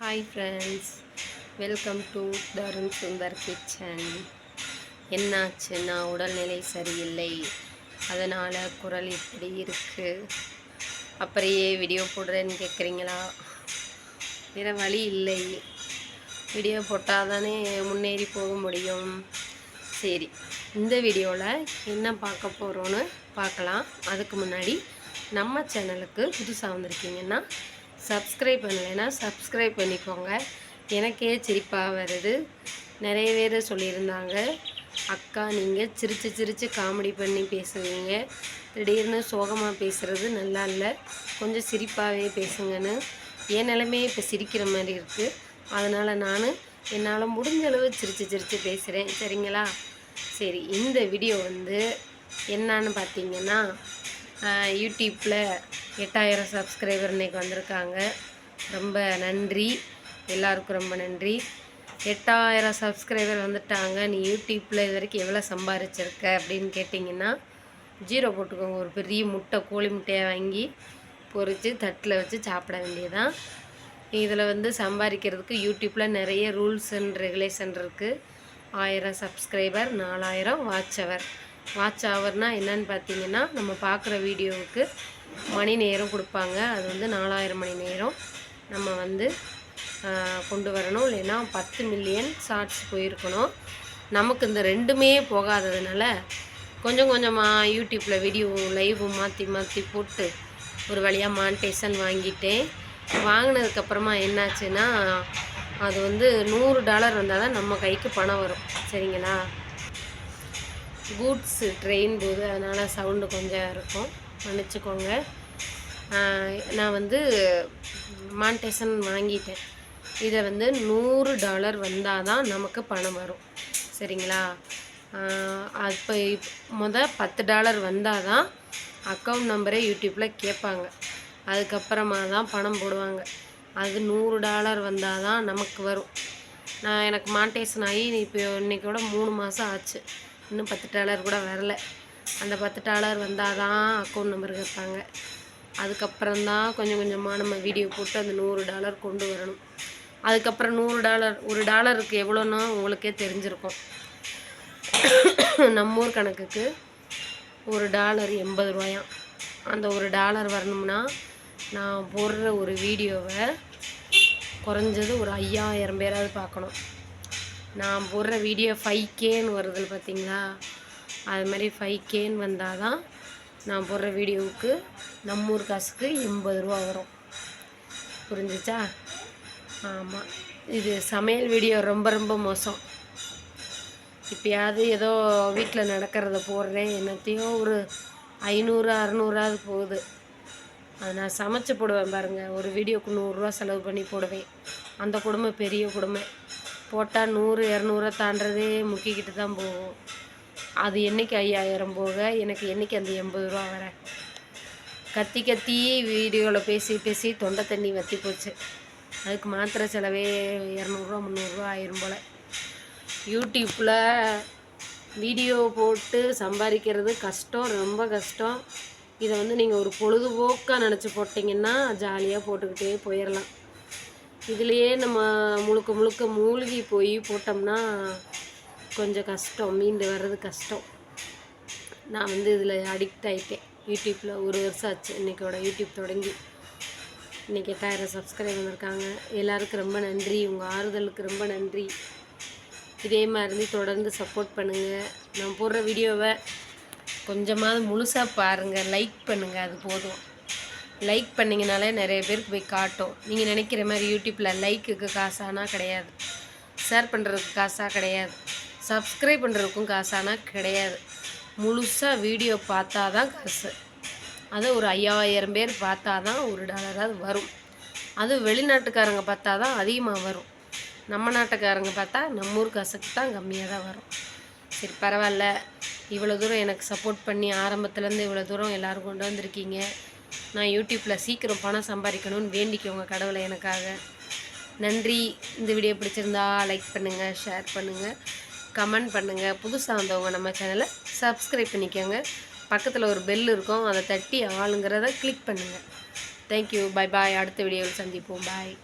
Hi friends welcome to Tarun Sundar kitchen என்னாச்சுன்னா உடல்நிலை சரியில்லை. அதனால் குரல் இப்படி இருக்குது அப்படியே வீடியோ போடுறேன்னு கேட்குறீங்களா வேறு வழி இல்லை. வீடியோ போட்டால் தானே முன்னேறி போக முடியும். சரி இந்த வீடியோவில் என்ன பார்க்க போகிறோன்னு பார்க்கலாம். அதுக்கு முன்னாடி நம்ம சேனலுக்கு புதுசாக வந்திருக்கீங்கன்னா சப்ஸ்கிரைப் பண்ணலைன்னா சப்ஸ்கிரைப் பண்ணிக்கோங்க. எனக்கே சிரிப்பாக வருது. நிறைய பேர் சொல்லியிருந்தாங்க. அக்கா நீங்கள் சிரித்து சிரித்து காமெடி பண்ணி பேசுவீங்க. திடீர்னு சோகமாக பேசுகிறது நல்லா இல்லை. கொஞ்சம் சிரிப்பாகவே பேசுங்கன்னு. என் நிலமே இப்போ சிரிக்கிற மாதிரி இருக்குது அதனால் நான் என்னால் முடிஞ்ச அளவு சிரித்து சிரித்து பேசுகிறேன் சரிங்களா? சரி இந்த வீடியோ வந்து என்னன்னு பார்த்தீங்கன்னா யூடியூப்பில் எட்டாயிரம் சப்ஸ்கிரைபர் இன்றைக்கி வந்திருக்காங்க. ரொம்ப நன்றி. எல்லாருக்கும் ரொம்ப நன்றி. எட்டாயிரம் சப்ஸ்கிரைபர் வந்துட்டாங்க. நீ யூடியூப்பில் இது வரைக்கும் எவ்வளோ சம்பாரிச்சிருக்க அப்படின்னு கேட்டிங்கன்னா ஜீரோ போட்டுக்கோங்க. ஒரு பெரிய முட்டை கோழி முட்டையை வாங்கி பொரித்து தட்டில் வச்சு சாப்பிட வேண்டியதான் இதில் வந்து சம்பாதிக்கிறதுக்கு யூடியூப்பில் நிறைய ரூல்ஸ் அண்ட் ரெகுலேஷன் இருக்குது ஆயிரம் சப்ஸ்கிரைபர் நாலாயிரம் வாட்ச் அவர். வாட்ச் ஹவர்னால் என்னன்னு பார்த்தீங்கன்னா நம்ம பார்க்குற வீடியோவுக்கு மணி நேரம் கொடுப்பாங்க. அது வந்து நாலாயிரம் மணி நேரம் நம்ம வந்து கொண்டு வரணும். இல்லைன்னா பத்து மில்லியன் ஷார்ட்ஸ் போயிருக்கணும். நமக்கு இந்த ரெண்டுமே போகாததுனால கொஞ்சம் கொஞ்சமாக யூடியூப்பில் வீடியோ லைவ் மாற்றி மாற்றி போட்டு ஒரு வழியாக மானிட்டேஷன் வாங்கிட்டேன். வாங்கினதுக்கப்புறமா என்னாச்சுன்னா அது வந்து நூறு டாலர் வந்தால் தான் நம்ம கைக்கு பணம் வரும். சரிங்களா? கூட்ஸு ட்ரெயின் போது அதனால் சவுண்டு கொஞ்சம் இருக்கும். மன்னிச்சுக்கோங்க. நான் வந்து மான்டேஷன் வாங்கிட்டேன். இதை வந்து நூறு டாலர் வந்தால் தான் நமக்கு பணம் வரும். சரிங்களா? அப்போ மொதல் பத்து டாலர் வந்தால் தான் அக்கௌண்ட் நம்பரே யூடியூப்பில் கேட்பாங்க. அதுக்கப்புறமா தான் பணம் போடுவாங்க. அது நூறு டாலர் வந்தால் தான் நமக்கு வரும். நான் எனக்கு மான்டேஷன் ஆகி இப்போ இன்றைக்கோட மூணு மாதம் ஆச்சு. இன்னும் பத்து டாலர் கூட வரல. அந்த பத்து டாலர் வந்தால் தான் அக்கௌண்ட் நம்பர் கேட்பாங்க. அதுக்கப்புறம்தான் கொஞ்சம் கொஞ்சமாக நம்ம வீடியோ போட்டு அந்த நூறு டாலர் கொண்டு வரணும். அதுக்கப்புறம் நூறு டாலர் ஒரு டாலருக்கு எவ்வளோன்னா உங்களுக்கே தெரிஞ்சிருக்கும். நம்ம ஊர் கணக்குக்கு ஒரு டாலர் எண்பது ரூபாயாம். அந்த ஒரு டாலர் வரணும்னா நான் போடுற ஒரு வீடியோவை குறைஞ்சது ஒரு ஐயாயிரம் பேராவது பார்க்கணும். நான் போடுற வீடியோ ஃபைவ் கேன்னு வருது பார்த்தீங்களா? அது மாதிரி ஃபைவ் கேன்னு வந்தால் தான் நான் போடுற வீடியோவுக்கு நம்ம ஊர் காசுக்கு எண்பது ரூபா வரும். புரிஞ்சிச்சா? ஆமாம் இது சமையல் வீடியோ ரொம்ப ரொம்ப மோசம். இப்போயாவது ஏதோ வீட்டில் நடக்கிறத போடுறேன். என்னத்தையோ ஒரு ஐநூறு அறநூறாவது போகுது. அதை நான் சமைச்சு போடுவேன் பாருங்கள் ஒரு வீடியோக்கு நூறுரூவா செலவு பண்ணி போடுவேன். அந்த குடும்பம் பெரிய குடும்பம். போட்டால் நூறு இரநூறு தாண்டதே முக்கிக்கிட்டு தான் போகும். அது என்றைக்கு ஐயாயிரம் போக? எனக்கு என்றைக்கு அந்த எண்பது ரூபா வர? கத்தி கத்தி வீடியோவில் பேசி பேசி தொண்டை தண்ணி வற்றி போச்சு. அதுக்கு மாத்திரை செலவே இரநூறுவா முந்நூறுரூவா ஆயிரும் போல். யூடியூப்பில் வீடியோ போட்டு சம்பாதிக்கிறது கஷ்டம் ரொம்ப கஷ்டம். இதை வந்து நீங்கள் ஒரு பொழுதுபோக்காக நினச்சி போட்டிங்கன்னா ஜாலியாக போட்டுக்கிட்டே போயிடலாம் இதுலேயே நம்ம முழுக்க முழுக்க மூழ்கி போய் போட்டோம்னா கொஞ்சம் கஷ்டம். மீண்டு வர்றது கஷ்டம். நான் வந்து இதில் அடிக்ட் ஆகிட்டேன் யூடியூப்பில் ஒரு வருஷம் ஆச்சு. இன்றைக்கோட யூடியூப் தொடங்கி. இன்றைக்கி எட்டாயிரம் சப்ஸ்கிரைப் வந்திருக்காங்க. எல்லாருக்கும் ரொம்ப நன்றி. உங்கள் ஆறுதலுக்கு ரொம்ப நன்றி. இதே மாதிரி தொடர்ந்து சப்போர்ட் பண்ணுங்கள் நான் போடுற வீடியோவை கொஞ்சமாவது முழுசாக பாருங்கள் லைக் பண்ணுங்கள் அது போதும். லைக் பண்ணிங்கனாலே நிறைய பேருக்கு போய் காட்டும். நீங்கள் நினைக்கிற மாதிரி யூடியூப்பில் லைக்குக்கு காசானா கிடையாது. ஷேர் பண்ணுறதுக்கு காசாக கிடையாது. சப்ஸ்கிரைப் பண்ணுறதுக்கும் காசானா கிடையாது. முழுசாக வீடியோ பார்த்தா தான் காசு. அது ஒரு ஐயாயிரம் பேர் பார்த்தா தான் ஒரு டாலராவது வரும். அது வெளிநாட்டுக்காரங்க பார்த்தா தான் அதிகமாக வரும். நம்ம நாட்டுக்காரங்க பார்த்தா நம்ம ஊர் காசுக்கு தான் கம்மியாக தான் வரும். சரி பரவாயில்ல. இவ்வளோ தூரம் எனக்கு சப்போர்ட் பண்ணி ஆரம்பத்துலேருந்து இவ்வளோ தூரம் எல்லோரும் கொண்டு வந்திருக்கீங்க. நான் யூடியூப்பில் சீக்கிரம் பணம் சம்பாதிக்கணும்னு வேண்டிக்கோங்க கடவுளை எனக்காக. நன்றி. இந்த வீடியோ பிடிச்சிருந்தா லைக் பண்ணுங்கள் ஷேர் பண்ணுங்கள் கமெண்ட் பண்ணுங்கள் புதுசாக வந்தவங்க நம்ம சேனலை சப்ஸ்கிரைப் பண்ணிக்கோங்க. பக்கத்தில் ஒரு பெல் இருக்கும் அதை தட்டி ஆளுங்கிறத கிளிக் பண்ணுங்கள் தேங்க்யூ பாய் பாய் அடுத்த வீடியோவில் சந்திப்போம். பாய்